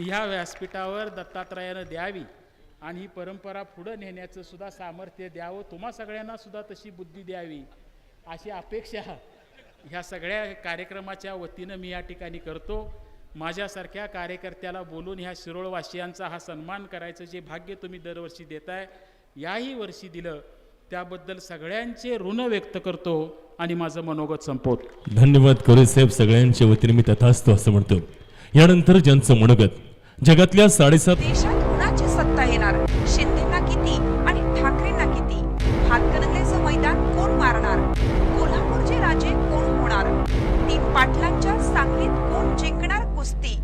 ह्या व्यासपीठावर दत्तात्रयानं द्यावी आणि ही परंपरा पुढं नेण्याचं सुद्धा सामर्थ्य द्यावं. तुम्हा सगळ्यांना सुद्धा तशी बुद्धी द्यावी अशी अपेक्षा ह्या सगळ्या कार्यक्रमाच्या वतीनं मी या ठिकाणी करतो. माझ्यासारख्या कार्यकर्त्याला बोलून ह्या शिरोळवासियांचा हा सन्मान करायचं जे भाग्य तुम्ही दरवर्षी देताय याही वर्षी दिलं. त्याबद्दल सगळ्यांचे ऋण व्यक्त करतो आणि माझं मनोगत संपवतो. धन्यवाद कोरे साहेब सगळ्यांच्या वतीने मी तथास्तु असं म्हणतो. यानंतर ज्यांचं मनोगत जगातल्या साडेसात देशात कुणाची सत्ता येणार? शिंदेना किती आणि ठाकरेंना किती? हातकणंगलेचं मैदान कोण मारणार? कोल्हापूरचे राजे कोण होणार? तीन पाटलांच्या सांगलीत कोण जिंकणार कुस्ती?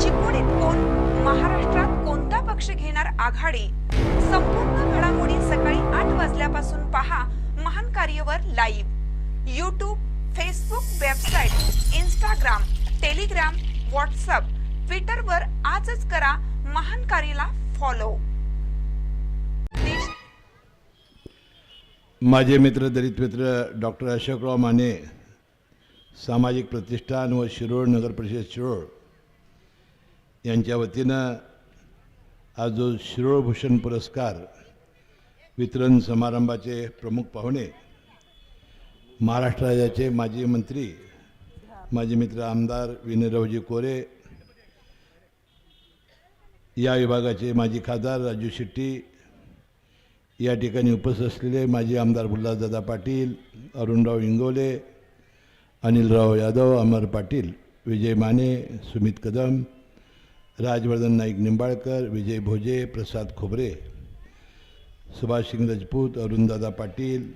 चिकोडीत कोण? महाराष्ट्रात कोणता पक्ष घेणार आघाडी? संपूर्ण घडामोडी सकाळी आठ वाजल्यापासून पहा महान कार्यवर live YouTube Facebook website Instagram Telegram WhatsApp ट्विटरवर आजच करा महान कार्यला फॉलो माझे मित्र दलित मित्र डॉक्टर अशोकराव माने सामाजिक प्रतिष्ठान व शिरोळ नगर परिषद शिरोळ यांच्या वतीनं आज जो शिरोळ भूषण पुरस्कार वितरण समारंभाचे प्रमुख पाहुणे महाराष्ट्र राज्याचे माजी मंत्री माजी मित्र आमदार विनयरावजी कोरे या विभागाचे माजी खासदार राजू शेट्टी या ठिकाणी उपस्थित असलेले माजी आमदार बुल्लासदादा पाटील अरुणराव इंगोले अनिलराव यादव अमर पाटील विजय माने सुमित कदम राजवर्धन नाईक निंबाळकर विजय भोजे प्रसाद खोबरे सुभाष सिंग राजपूत अरुणदादा पाटील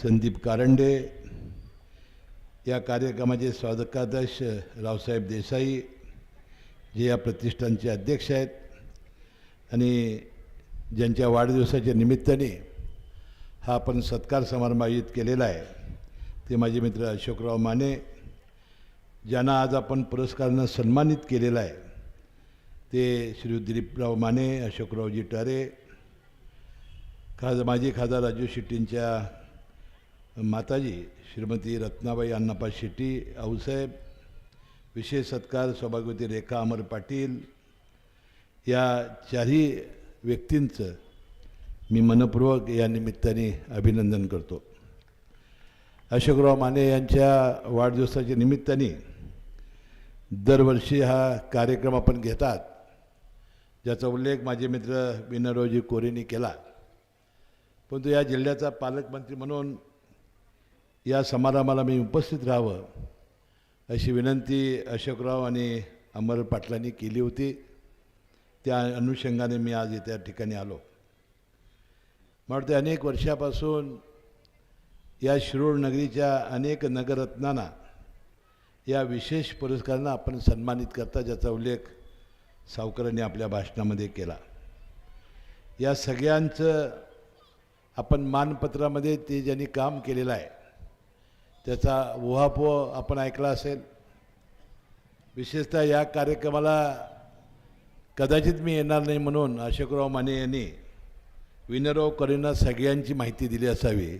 संदीप कारंडे या कार्यक्रमाचे स्वागताध्यक्ष रावसाहेब देसाई जे या प्रतिष्ठानचे अध्यक्ष आहेत आणि ज्यांच्या वाढदिवसाच्या निमित्ताने हा आपण सत्कार समारंभ आयोजित केलेला आहे ते माझे मित्र अशोकराव माने ज्यांना आज आपण पुरस्कारानं सन्मानित केलेलं आहे ते श्री दिलीपराव माने अशोकरावजी टारे खास माजी खासदार राजू शेट्टींच्या माताजी श्रीमती रत्नाबाई अण्णापा शेट्टी आऊसाहेब विशेष सत्कार सौभाग्यवती रेखा अमर पाटील या चारही व्यक्तींचं मी मनपूर्वक या निमित्ताने अभिनंदन करतो. अशोकराव माने यांच्या वाढदिवसाच्या निमित्ताने दरवर्षी हा कार्यक्रम आपण घेतात. ज्याचा उल्लेख माझे मित्र विनरोजी कोरेंनी केला. परंतु या जिल्ह्याचा पालकमंत्री म्हणून या समारंभाला मी उपस्थित राहावं अशी विनंती अशोकराव आणि अमर पाटलांनी केली होती. त्या अनुषंगाने मी आज त्या ठिकाणी आलो. म्हणते अनेक वर्षापासून या शिरोळ नगरीच्या अनेक नगररत्नांना या विशेष पुरस्कारांना आपण सन्मानित करता ज्याचा उल्लेख सावकरांनी आपल्या भाषणामध्ये केला. या सगळ्यांचं आपण मानपत्रामध्ये ते ज्यांनी काम केलेलं आहे त्याचा उहापोह आपण ऐकला असेल. विशेषतः या कार्यक्रमाला कदाचित मी येणार नाही म्हणून अशोकराव माने यांनी विनयराव कोरेंना सगळ्यांची माहिती दिली असावी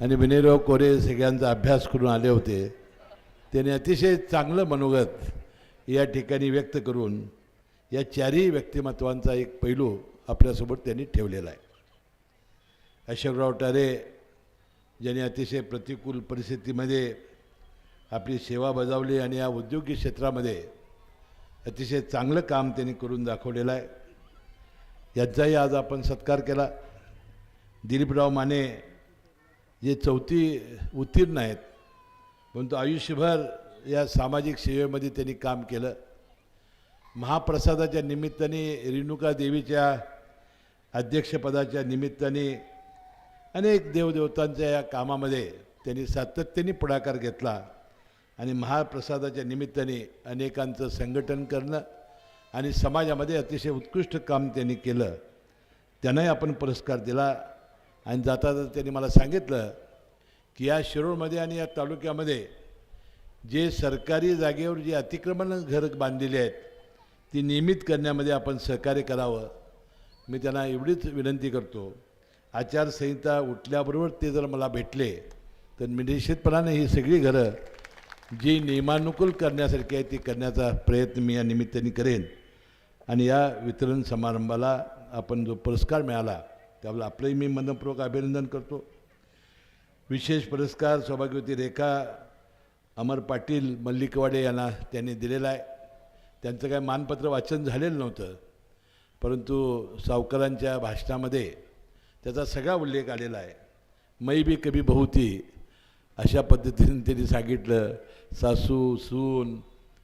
आणि विनयराव कोरे सगळ्यांचा अभ्यास करून आले होते. त्याने अतिशय चांगलं मनोगत या ठिकाणी व्यक्त करून या चारही व्यक्तिमत्वांचा एक पैलू आपल्यासोबत त्यांनी ठेवलेला आहे. अशोकराव टारे ज्यांनी अतिशय प्रतिकूल परिस्थितीमध्ये आपली सेवा बजावली आणि या औद्योगिक क्षेत्रामध्ये अतिशय चांगलं काम त्यांनी करून दाखवलेलं आहे. याचाही आज आपण सत्कार केला. दिलीपराव माने जे चौथी उत्तीर्ण आहेत परंतु आयुष्यभर या सामाजिक सेवेमध्ये त्यांनी काम केलं. महाप्रसादाच्या निमित्ताने रेणुका देवीच्या अध्यक्षपदाच्या निमित्ताने अनेक देवदेवतांच्या या कामामध्ये त्यांनी सातत्याने पुढाकार घेतला आणि महाप्रसादाच्या निमित्ताने अनेकांचं संघटन करणं आणि समाजामध्ये अतिशय उत्कृष्ट काम त्यांनी केलं. त्यांनाही आपण पुरस्कार दिला आणि जाता जाता त्यांनी मला सांगितलं की या शिरोळमध्ये आणि या तालुक्यामध्ये जे सरकारी जागेवर जी अतिक्रमण घरं बांधलेली आहेत ती नियमित करण्यामध्ये आपण सहकार्य करावं. मी त्यांना एवढीच विनंती करतो. आचारसंहिता उठल्याबरोबर ते जर मला भेटले तर मी निश्चितपणाने ही सगळी घरं जी नियमानुकूल करण्यासारखी आहे ती करण्याचा प्रयत्न मी या निमित्ताने करेन. आणि या वितरण समारंभाला आपण जो पुरस्कार मिळाला त्यावेळेला आपलंही मी मनपूर्वक अभिनंदन करतो. विशेष पुरस्कार सौभाग्यवती रेखा अमर पाटील मल्लिकवाडे यांना त्यांनी दिलेला आहे. त्यांचं काय मानपत्र वाचन झालेलं नव्हतं परंतु सावकारांच्या भाषणामध्ये त्याचा सगळा उल्लेख आलेला आहे. मै बी कभी बहुती अशा पद्धतीने त्यांनी सांगितलं सासू सून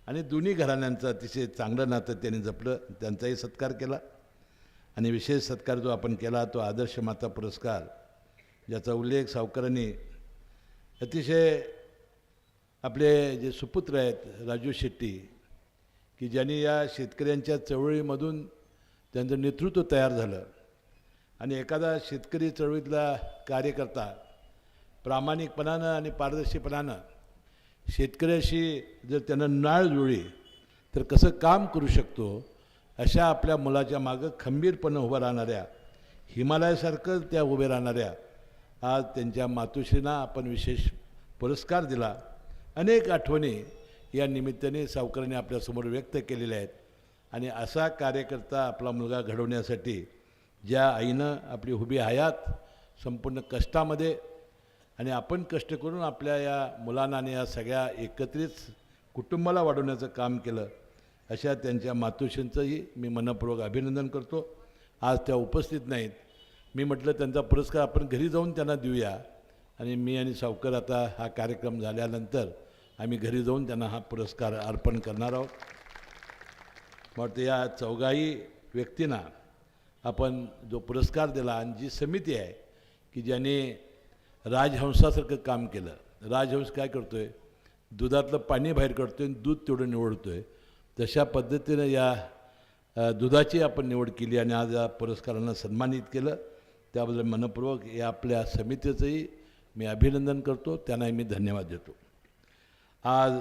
आणि दोन्ही घराण्यांचं अतिशय चांगलं नातं त्यांनी जपलं त्यांचाही सत्कार केला. आणि विशेष सत्कार जो आपण केला तो आदर्श माता पुरस्कार ज्याचा उल्लेख सावकारांनी अतिशय आपले जे सुपुत्र आहेत राजू शेट्टी की ज्यांनी या शेतकऱ्यांच्या चळवळीमधून त्यांचं नेतृत्व तयार झालं. आणि एखादा शेतकरी चळवळीतला कार्यकर्ता प्रामाणिकपणानं आणि पारदर्शीपणानं शेतकऱ्याशी जर त्यानं नाळ जुळली तर कसं काम करू शकतो अशा आपल्या मुलाच्या मागं खंबीरपणे उभं राहणाऱ्या हिमालयासारखं त्या उभे राहणाऱ्या आज त्यांच्या मातोश्रींना आपण विशेष पुरस्कार दिला. अनेक आठवणी या निमित्ताने सावकारांनी आपल्यासमोर व्यक्त केलेल्या आहेत. आणि असा कार्यकर्ता आपला मुलगा घडवण्यासाठी ज्या आईनं आपली उभी हयात संपूर्ण कष्टामध्ये आणि आपण कष्ट करून आपल्या या मुलांना आणि या सगळ्या एकत्रित कुटुंबाला वाढवण्याचं काम केलं अशा त्यांच्या मातोश्रींचंही मी मनपूर्वक अभिनंदन करतो. आज त्या उपस्थित नाहीत. मी म्हटलं त्यांचा पुरस्कार आपण घरी जाऊन त्यांना देऊया. आणि मी आणि सावकर आता हा कार्यक्रम झाल्यानंतर आम्ही घरी जाऊन त्यांना हा पुरस्कार अर्पण करणार आहोत. वाटतं या चौघाही व्यक्तींना आपण जो पुरस्कार दिला आणि जी समिती आहे की ज्याने राजहंसासारखं काम केलं. राजहंस काय करतो आहे दुधातलं पाणी बाहेर काढतो आहे दूध तेवढं निवडतो आहे तशा पद्धतीनं या दुधाची आपण निवड केली आणि आज या पुरस्कारांना सन्मानित केलं. त्याबद्दल मनपूर्वक या आपल्या समितीचंही मी अभिनंदन करतो. त्यांनाही मी धन्यवाद देतो. आज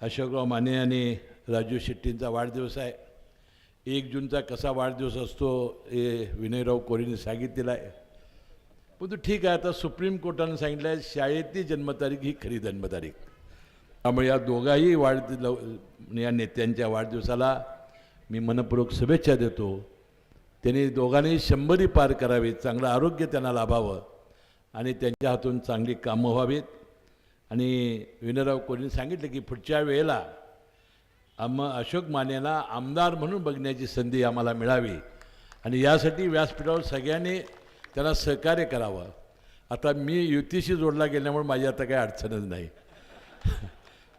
अशोकराव माने आणि राजू शेट्टींचा वाढदिवस आहे. एक जूनचा कसा वाढदिवस असतो हे विनयराव कोरीने सांगितलेलं आहे. पण तो ठीक आहे आता सुप्रीम कोर्टानं सांगितलं आहे शाळेतली जन्मतारीख ही खरी जन्मतारीख. त्यामुळे या दोघाही वाढ या नेत्यांच्या वाढदिवसाला मी मनपूर्वक शुभेच्छा देतो. त्यांनी दोघांनी शंभरी पार करावी चांगलं आरोग्य त्यांना लाभावं आणि त्यांच्या हातून चांगली कामं व्हावीत. आणि विनयराव कोहलीने सांगितलं की पुढच्या वेळेला आम अशोक मानेला आमदार म्हणून बघण्याची संधी आम्हाला मिळावी. आणि यासाठी व्यासपीठावर सगळ्यांनी त्याला सहकार्य करावं. आता मी युतीशी जोडला गेल्यामुळे माझी आता काही अडचणच नाही.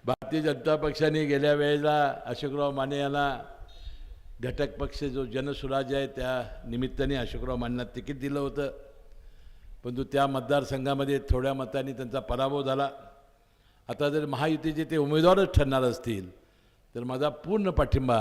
भारतीय जनता पक्षाने गेल्या वेळेला अशोकराव माने यांना घटक पक्ष जो जनसुराज्य आहे त्या निमित्ताने अशोकराव मानेंना तिकीट दिलं होतं. परंतु त्या मतदारसंघामध्ये थोड्या मतांनी त्यांचा पराभव झाला. आता जर महायुतीचे ते उमेदवारच ठरणार असतील तर माझा पूर्ण पाठिंबा